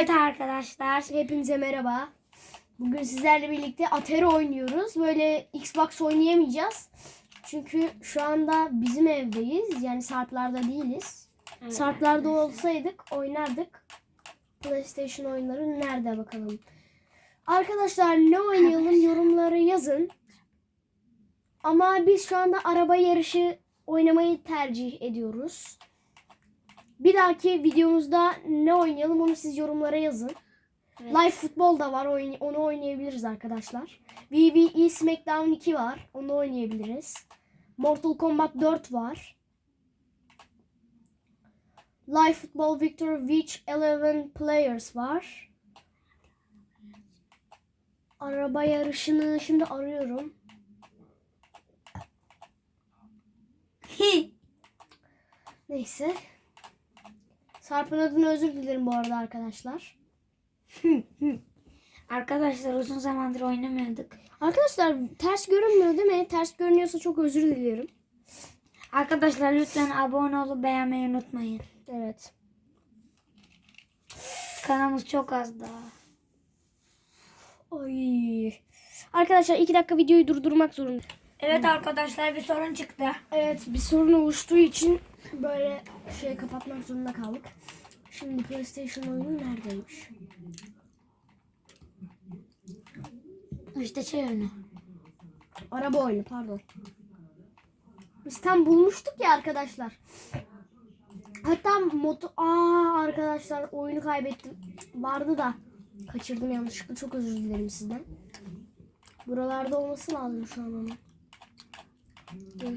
Evet arkadaşlar. Hepinize merhaba. Bugün sizlerle birlikte Atari oynuyoruz. Böyle Xbox oynayamayacağız. Çünkü şu anda bizim evdeyiz. Yani Sarplar'da değiliz. Evet. Sarplar'da olsaydık oynardık. PlayStation oyunları nerede bakalım. Arkadaşlar ne oynayalım yorumları yazın. Ama biz şu anda araba yarışı oynamayı tercih ediyoruz. Bir dahaki videomuzda ne oynayalım onu siz yorumlara yazın. Evet. Live futbol da var. onu oynayabiliriz arkadaşlar. WWE SmackDown 2 var. Onu oynayabiliriz. Mortal Kombat 4 var. Live Football Victor Which 11 Players var. Araba yarışını şimdi arıyorum. Neyse. Sarp'ın adını özür dilerim bu arada arkadaşlar. Arkadaşlar uzun zamandır oynamıyorduk. Arkadaşlar ters görünmüyor değil mi? Ters görünüyorsa çok özür dilerim. Arkadaşlar lütfen abone olup beğenmeyi unutmayın. Evet. Kanalımız çok az daha. Ay. Arkadaşlar iki dakika videoyu durdurmak zorunda. Evet arkadaşlar bir sorun çıktı. Evet bir sorun oluştuğu için böyle şey kapatmak zorunda kaldık. Şimdi PlayStation oyunu neredeymiş? İşte şey oyunu. Araba oyunu pardon. Biz tam bulmuştuk ya arkadaşlar. Hatta moto... Aa arkadaşlar oyunu kaybettim. Vardı da kaçırdım yanlışlıkla. Çok özür dilerim sizden. Buralarda olması lazım şu an onun.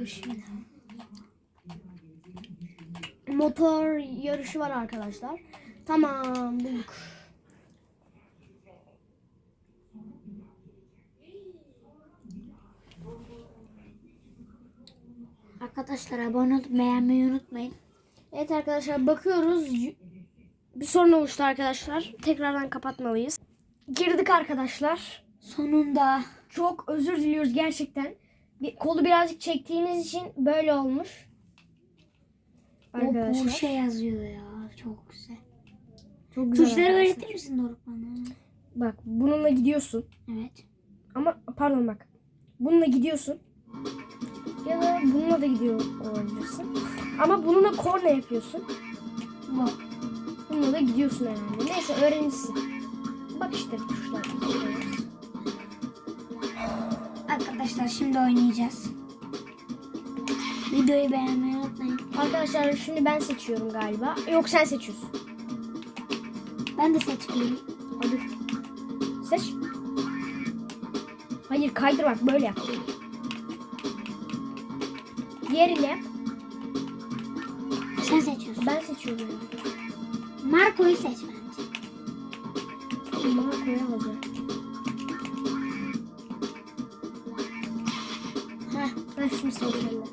Şimdi. Motor yarışı var arkadaşlar. Tamam bulduk. Arkadaşlar abone olup beğenmeyi unutmayın. Evet arkadaşlar bakıyoruz. Bir sorun oluştu arkadaşlar. Tekrardan kapatmalıyız. Girdik arkadaşlar. Sonunda. Çok özür diliyoruz gerçekten. Bir, kolu birazcık çektiğimiz için böyle olmuş. O bu Arkadaşlar. şey yazıyor ya. Çok güzel. Çok güzel Tuşları arkadaşlar. öğretir misin Doruk bana? Bak bununla gidiyorsun. Evet. Ama pardon bak. Bununla gidiyorsun. Ya da bununla da gidiyor olabilirsin. Ama bununla korna yapıyorsun. Bu. Bununla da gidiyorsun herhalde. Neyse öğrenirsin. Bak işte tuşlar. Arkadaşlar şimdi oynayacağız. Videoyu beğenmeyi unutmayın. Arkadaşlar şimdi ben seçiyorum galiba. Yok sen seçiyorsun. Ben de seçmiyorum. Hadi. Seç. Hayır kaydır bak böyle yap. Diğerini yap. Sen seçiyorsun. Ben seçiyorum. Marco'yu seç bence. Marco'yu alacağım. Heh, şimdi seçiyorum.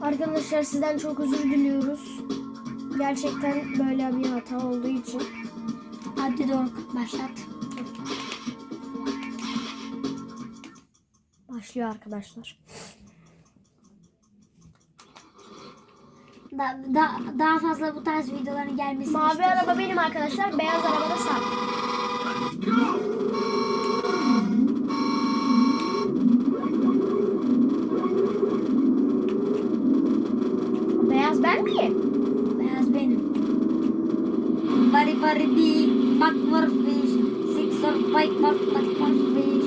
Arkadaşlar sizden çok özür diliyoruz. Gerçekten böyle bir hata olduğu için. Hadi Doruk başlat. Başlıyor arkadaşlar. Da, da, daha fazla bu tarz videoların gelmesini Mavi istiyorsan- araba benim arkadaşlar. Beyaz araba da Sarp. Beyaz ben miyim? Beyaz benim. Bari bari di, bak var fish, six or five bak bak var fish.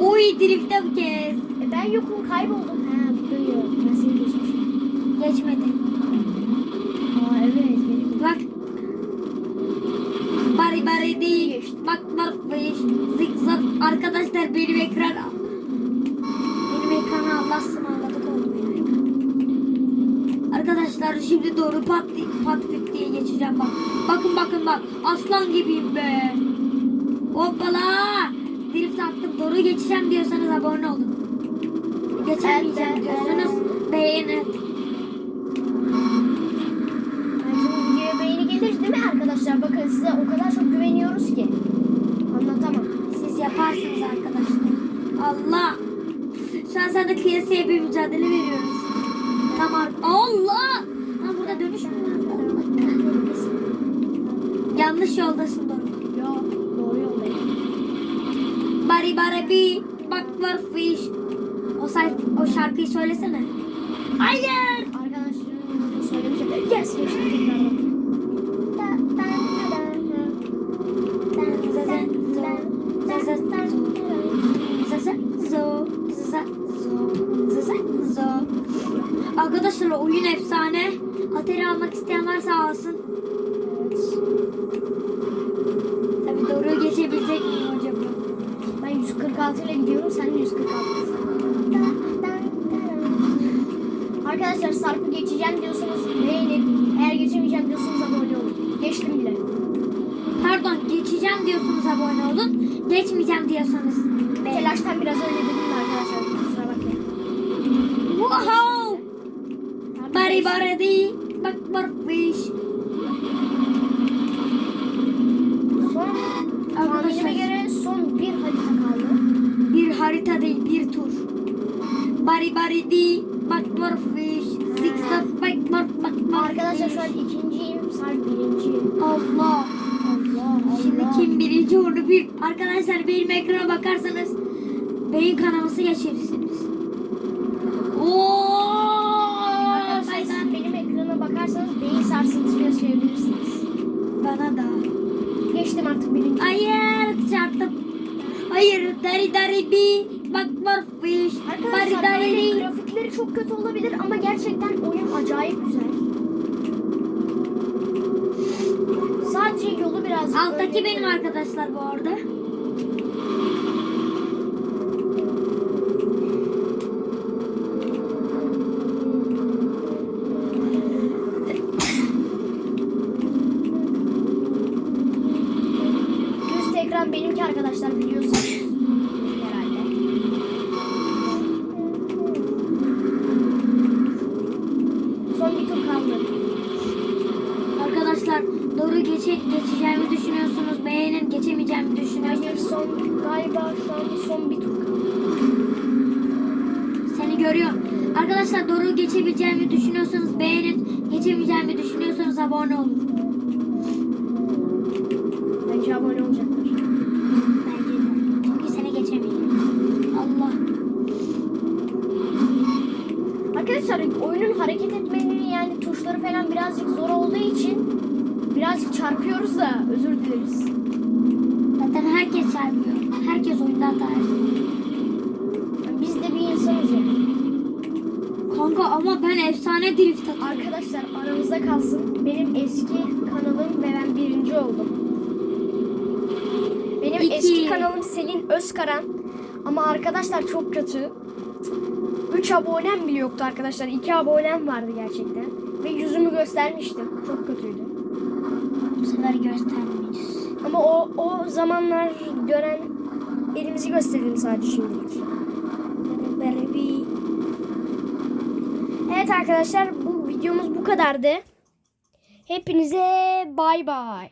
Uy drifte bu kez. E ben yokum kayboldum. Ha. Ben seni geçmişim. Geçmedi. Aa evet. Bak. Bari bari di, bak var fish, six or arkadaşlar benim ekran. Benim ekranı Allah ısmarladık oldu benim. Arkadaşlar şimdi doğru pat, pat diye geçeceğim bak. Bakın bakın bak. Aslan gibiyim be. Hoppala. Drift attım. Doğru geçeceğim diyorsanız abone olun. Geçemeyeceğim diyorsanız beğenin. Anlatamam. Siz yaparsınız arkadaşlar. Allah. Şu an sonra kıyasıya bir mücadele veriyoruz. Tamam. Allah! Lan burada dönüş mü var? Allah kahretmesin. Yanlış yoldasın Doruk. Yo doğru yoldayım. Bari bari bi bak var fish. O, say o şarkıyı söylesene. Hayır! Arkadaşlarım söylemişim. Yes geçtim Arkadaşlar oyun efsane. Atari almak isteyen varsa alsın. Evet. Tabi doğru geçebilecek miyim acaba? Ben 146 ile gidiyorum. Sen de 146. Arkadaşlar Sarp'ı geçeceğim diyorsanız beğenin. Eğer geçemeyeceğim diyorsanız abone olun. Geçtim bile. Pardon geçeceğim diyorsanız abone olun. Geçmeyeceğim diyorsanız. Telaştan biraz öyle dedim de arkadaşlar. Kusura bakmayın. Wow! Bari bari di bak var fish. Son tahminime göre son bir harita kaldı. Bir harita değil bir tur. Bari bari di bak var fish. Zigzag bak bak bak bak. Arkadaşlar şu an ikinciyim. Sarp birinci. Allah. Allah Şimdi Allah. kim birinci onu bir. Arkadaşlar benim ekrana bakarsanız beyin kanaması geçirirsiniz. Birinci. Hayır çarptım. Hayır dari dari bi bak var fish. Bari Arkadaşlar dari böyle di. grafikleri çok kötü olabilir ama gerçekten oyun acayip güzel. Sadece yolu biraz Alttaki benim arkadaşlar bu arada. Üst ekran benimki arkadaşlar biliyorsunuz. Herhalde. Son bir tur kaldı. Arkadaşlar doğru geçe, geçeceğimi düşünüyorsunuz. Beğenin geçemeyeceğimi Hayır düşünüyorsunuz. son galiba şu an son bir tur. Seni görüyorum. Arkadaşlar doğru geçebileceğimi düşünüyorsanız beğenin. Geçemeyeceğimi düşünüyorsanız abone olun. Bence abone olacaklar. Bence de. Çünkü seni geçemeyeceğim. Allah. Arkadaşlar oyunun hareket etmeleri yani tuşları falan birazcık zor olduğu için birazcık çarpıyoruz da özür dileriz. Zaten herkes çarpıyor. Herkes oyunda hata yapıyor. Biz de bir insanız yani. Kanka ama ben efsane drift atıyorum. Arkadaşlar aramızda kalsın. Benim eski kanalım ve ben birinci oldum. Benim İki. eski kanalım Selin Özkaran. Ama arkadaşlar çok kötü. 3 abonem bile yoktu arkadaşlar. 2 abonem vardı gerçekten. Ve yüzümü göstermiştim. Çok kötüydü. Bu sefer göstermeyeceğiz. Ama o o zamanlar gören elimizi gösterelim sadece şimdilik. Evet arkadaşlar bu videomuz bu kadardı. Hepinize bay bay.